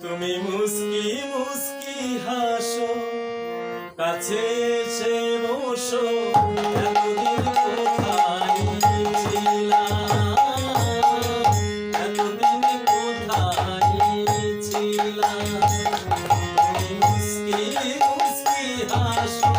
তুমি মুসকি মুসকি হাসো কাছে এসে বসো এতদিন কোথায় ছিলাম? এতদিন তুমি হাসো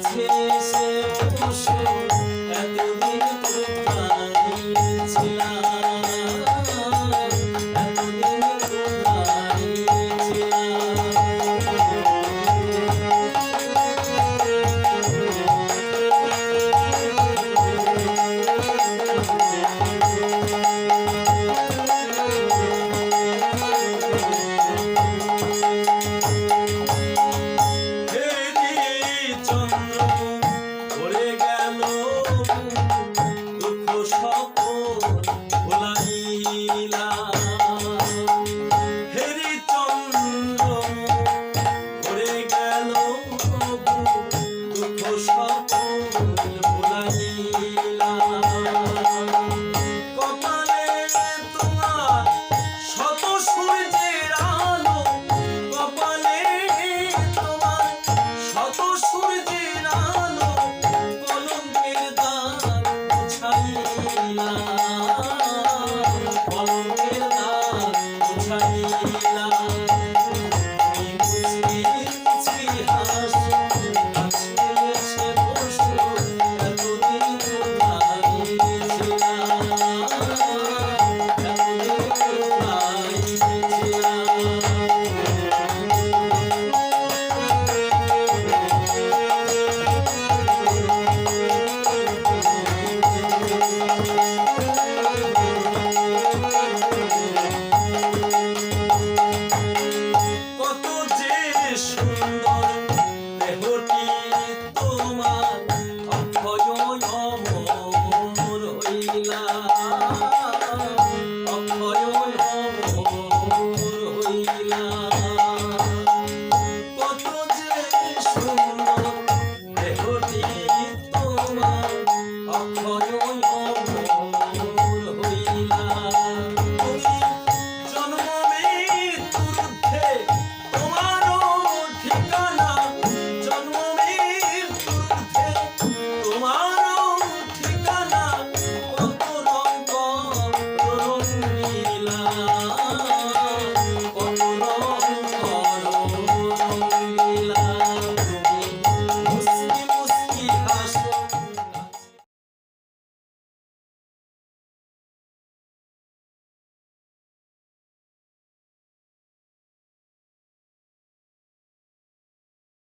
কাছে সে বসে की